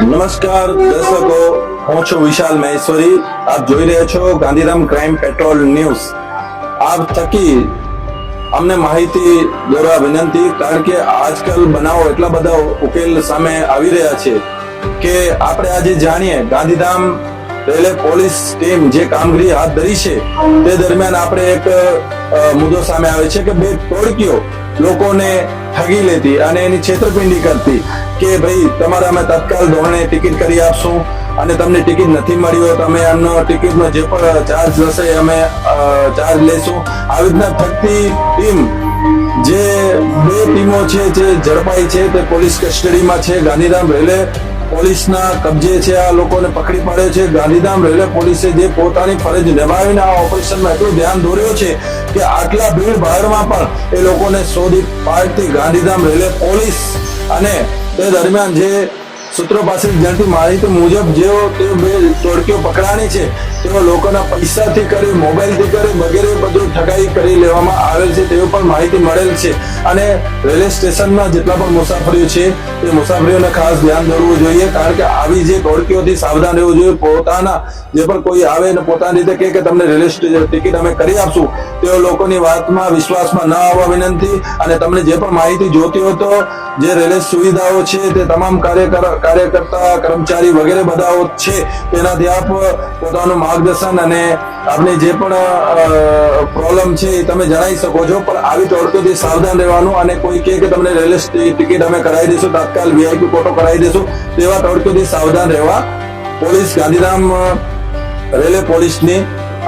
નમસ્કાર, દર્શકો, હું છું વિશાલ મહેશ્વરી. આપ જોઈ રહ્યા છો ગાંધીધામ ક્રાઇમ પેટ્રોલ ન્યૂઝ. આપ થકી અમને માહિતી દોરવા વિનંતી, કારણ કે આજકાલ બનાવો એટલા બધા ઉકેલ સામે આવી રહ્યા છે કે આપણે આજે જાણીએ ગાંધીધામ રેલવે પોલીસ ટીમ જે કામગીરી હાથ ધરી છે, તે દરમિયાન આપણે એક મુદ્દો સામે આવે છે કે બે ટોળકીઓ લોકોને ઠગી લેતી અને એની છેતરપિંડી કરતી કે ભાઈ, તમારે અમે તત્કાલ ધોરણે ટિકિટ કરી આપશું અને તમને ટિકિટ નથી મળી હોય તમે એમનો ટિકિટનો જે પણ ચાર્જ હશે અમે ચાર્જ લેશું. આવી રીતના ઠગતી ટીમ જે બે ટીમો છે, જે ઝડપાઈ છે, તે પોલીસ કસ્ટડીમાં છે. ગાંધીધામ રેલવે પોલીસના કબજે છે, આ લોકોને પકડી પાડ્યો છે. ગાંધીધામ રેલવે પોલીસે જે પોતાની ફરજ નિભાવીને આ ઓપરેશનમાં એટલું ધ્યાન દોર્યો છે કે આટલા ભીડ ભાડમાં પણ એ લોકોને શોધી પાડતી ગાંધીધામ રેલવે પોલીસ અને તે દરમિયાન જે સૂત્રો પાસે જાણતી માહિતી મુજબ જેઓ તે બે ટોળકીઓ પકડાણી છે, તેઓ લોકોના પૈસાથી કરી, મોબાઈલથી કરી, વગેરે બધું ઠગાઈ કરી લેવામાં આવેલ છે તેવી પણ માહિતી મળેલ છે. અને રેલવે સ્ટેશનમાં જેટલા પણ મુસાફરીઓ છે, તે મુસાફરીઓને ખાસ ધ્યાન દોરવું જોઈએ, કારણ કે આવી જે ટોળકીઓથી સાવધાન રહેવું જોઈએ, પોતાના જે પણ કોઈ આવે ને પોતાની રીતે કહે કે તમને રેલવે સ્ટેશન ટિકિટ અમે કરી આપશું તેઓ લોકોની વાતમાં વિશ્વાસમાં ન આવવા વિનંતી, અને તમને જે પણ માહિતી જોતી હોય તો જે રેલવે સુવિધાઓ છે, તે તમામ કાર્યકર કાર્યકર્તા, કર્મચારી વગેરે બધાઓ છે તેનાથી આપ પોતાનું માર્ગદર્શન અને આપણે જે પણ પ્રોબ્લેમ છે એ તમે જણાવી શકો છો. પણ આવી તોડકોથી સાવધાન રહેવાનું અને કોઈ કહે કે તમને રેલવે ટિકિટ અમે કરાવી દઈશું, તાત્કાલ વીઆઈપી કોટો કરાવી દઈશું, તેવા તોડકોથી સાવધાન રહેવા પોલીસ, ગાંધીધામ રેલવે પોલીસની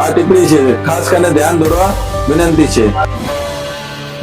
આ ટિપ્પણી છે. ખાસ કરીને ધ્યાન દોરવા વિનંતી છે.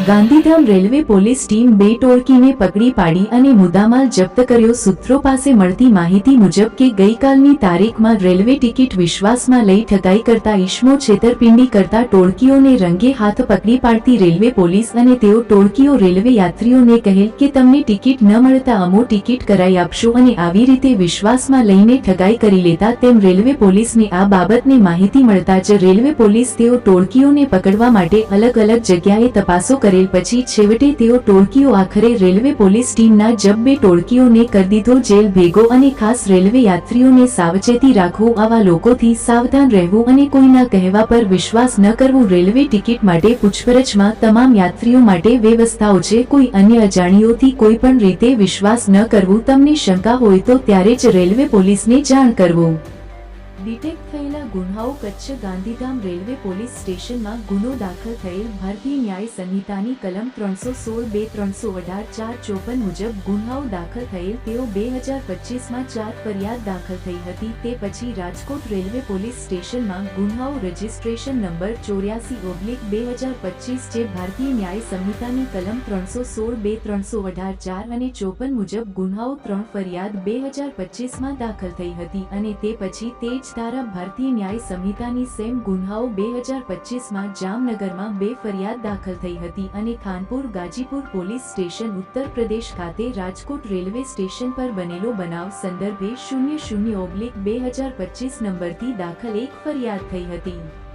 ગાંધીધામ રેલવે પોલીસ ટીમ બે ટોળકીને પકડી પાડી અને મુદ્દામાલ જપ્ત કર્યો. સૂત્રો પાસે મળતી માહિતી મુજબ કે ગઈકાલની તારીખમાં રેલવે ટિકિટ વિશ્વાસમાં લઈ ઠગાઈ કરતા ઈસમો છેતરપિંડી કરતા ટોળકીઓને રંગે હાથ પકડી પાડતી રેલવે પોલીસ અને તેઓ ટોળકીઓ રેલવે યાત્રીઓને કહેલ કે તમને ટિકિટ ન મળતા અમો ટિકિટ કરાઈ આપશો અને આવી રીતે વિશ્વાસમાં લઈને ઠગાઈ કરી લેતા તેમ રેલવે પોલીસને આ બાબતની માહિતી મળતા જ રેલવે પોલીસ તેઓ ટોળકીઓને પકડવા માટે અલગ અલગ જગ્યાએ તપાસો કરેલ પછી છેવટે તેઓ ટોળકીઓ આખરે રેલવે પોલીસ ટીમના જબ બે ટોળકીઓને કરી દીધો જેલ ભેગો અને ખાસ રેલવે યાત્રીઓને સાવચેતી રાખવું આવા લોકોથી સાવધાન રહેવું અને કોઈના કહેવા પર વિશ્વાસ ન કરવું રેલવે ટિકિટ માટે પૂછપરછમાં તમામ યાત્રીઓ માટે વ્યવસ્થાઓ છે. કોઈ અન્ય અજાણ્યોથી કોઈ પણ રીતે વિશ્વાસ ન કરવું. તમને શંકા હોય તો ત્યારે જ રેલવે પોલીસને જાણ કરવું. ડિટેક્ટ થયેલા ગુન્હાઓ કચ્છ ગાંધીધામ રેલવે પોલીસ સ્ટેશનમાં ગુનો દાખલ થયેલ ભારતીય ન્યાય સંહિતાની કલમ ત્રણસો સોળ બે ત્રણસો અઢાર ચાર ચોપન મુજબ ગુન્હાઓ દાખલ થયેલ તેઓ બે હજાર પચીસમાં ચાર ફરિયાદ દાખલ થઈ હતી. તે પછી રાજકોટ રેલવે પોલીસ સ્ટેશનમાં ગુન્હાઓ રજિસ્ટ્રેશન નંબર ચોર્યાસી ઓબ્લિક બે હજાર પચીસ જે ભારતીય ન્યાય સંહિતાની કલમ ત્રણસો સોળ બે ત્રણસો અઢાર ચાર અને ચોપન મુજબ ગુન્હાઓ ત્રણ ફરિયાદ બે હજાર પચીસમાં દાખલ થઈ હતી અને તે પછી તે જ ધારા ભારતીય ન્યાય સંહિતાની સેમ ગુન્હાઓ બે હજાર પચીસમાં જામનગરમાં બે ફરિયાદ દાખલ થઈ હતી અને ખાનપુર ગાજીપુર પોલીસ સ્ટેશન ઉત્તર પ્રદેશ ખાતે રાજકોટ રેલવે સ્ટેશન પર બનેલો બનાવ સંદર્ભે શૂન્ય શૂન્ય ઓબ્લિક બે હજાર પચીસ નંબરથી દાખલ એક ફરિયાદ થઈ હતી.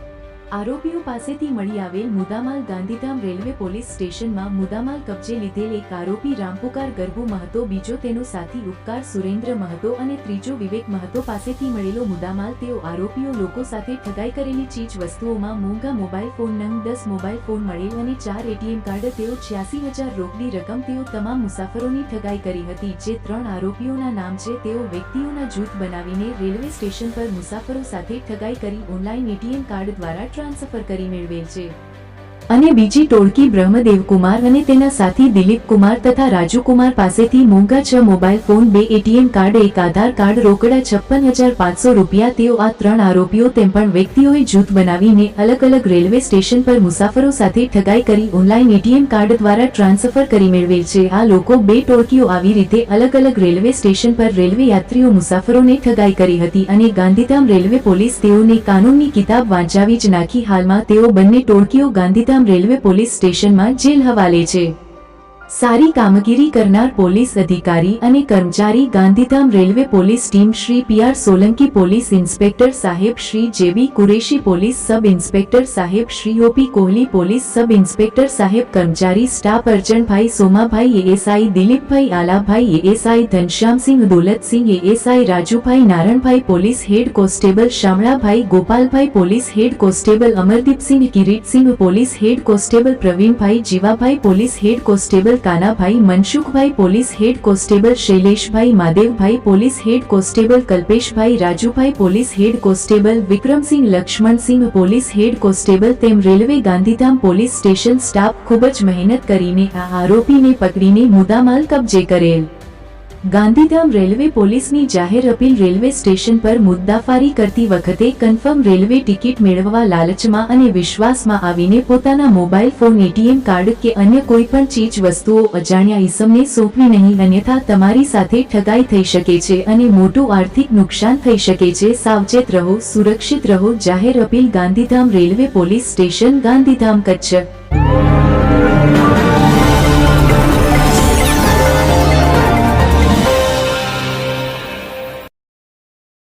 આરોપીઓ પાસેથી મળી આવેલ મુદામાલ ગાંધીધામ રેલવે પોલીસ સ્ટેશનમાં મુદામાલ કબજે લીધેલ એક આરોપી રામપુકાર ગરબુ મહતો, બીજો તેનો સાથી ઉપકાર સુરેન્દ્ર મહતો અને ત્રીજો વિવેક મહતો પાસેથી મળેલો મુદામાલ તેઓ આરોપીઓ લોકો સાથે ઠગાઈ કરેલી ચીજ વસ્તુઓમાં મોંઘા મોબાઈલ ફોન, નંગ દસ મોબાઈલ ફોન મળેલ અને ચાર એટીએમ કાર્ડ, તેઓ છ્યાસી હજાર રોકડી રકમ, તેઓ તમામ મુસાફરોની ઠગાઈ કરી હતી, જે ત્રણ આરોપીઓના નામ છે. તેઓ વ્યક્તિઓના જૂથ બનાવીને રેલવે સ્ટેશન પર મુસાફરો સાથે ઠગાઈ કરી ઓનલાઈન એટીએમ કાર્ડ દ્વારા ટ્રાન્સફર કરી મેળવેલ છે. અને બીજી ટોળકી બ્રહ્મદેવ કુમાર અને તેના સાથી દિલીપ કુમાર તથા રાજુ કુમાર પાસેથી મોંઘા છ મોબાઈલ ફોન, બે એટીએમ કાર્ડ, એક આધાર કાર્ડ, રોકડા છપ્પન હજાર પાંચસો રૂપિયા તેઓ આ ત્રણ આરોપીઓ તેમ પણ વ્યક્તિઓએ જૂથ બનાવીને અલગ અલગ રેલવે સ્ટેશન પર મુસાફરો સાથે ઠગાઈ કરી ઓનલાઈન એટીએમ કાર્ડ દ્વારા ટ્રાન્સફર કરી મેળવેલ છે. આ લોકો બે ટોળકીઓ આવી રીતે અલગ અલગ રેલવે સ્ટેશન પર રેલવે યાત્રીઓ મુસાફરોને ઠગાઈ કરી હતી અને ગાંધીધામ રેલવે પોલીસ તેઓને કાનૂનની કિતાબ વાંચાવી જ નાખી. હાલમાં તેઓ બંને ટોળકીઓ ગાંધીધામ રેલવે પોલીસ સ્ટેશનમાં જેલ હવાલે છે. સારી કામગીરી કરનાર પોલીસ અધિકારી અને કર્મચારી Gandhidham railway police team Shri P R Solanki police inspector સાહેબ Shri J B Kureshi police sub inspector સાહેબ Shri O P Kohli police sub inspector સાહેબ કર્મચારી staff Arjanbhai Somabhai ASI Dilipbhai Alabhai ASI Dhanshyamsinh Daulatsinh ASI Rajubhai Naranbhai police head constable Shamlabhai Gopalbhai police head constable Amardeepsinh Kiritsinh police head constable Pravinbhai Jivabhai police head constable Kanabhai Mansukhbhai police head constable Shaileshbhai Madevbhai police head constable Kalpeshbhai Rajubhai police head constable Vikramsinh Laxmansinh police head constable તેમ railway Gandhidham police station staff ખૂબ જ મહેનત કરીને આ આરોપીને પકડીને મુદ્દામાલ કબજે કરેલ. ગાંધીધામ રેલવે પોલીસની જાહેર અપીલ રેલવે સ્ટેશન પર મુદ્દાફારી કરતી વખતે કન્ફર્મ રેલવે ટિકિટ મેળવવા લાલચમાં અને વિશ્વાસમાં આવીને પોતાના મોબાઈલ ફોન, એટીએમ કાર્ડ કે અન્ય કોઈ પણ ચીજ વસ્તુઓ અજાણ્યા ઈસમને સોંપવી નહીં, અન્યથા તમારી સાથે ઠગાઈ થઈ શકે છે અને મોટું આર્થિક નુકસાન થઈ શકે છે. સાવચેત રહો, સુરક્ષિત રહો, જાહેર appeal Gandhidham railway police station, Gandhidham Kutch.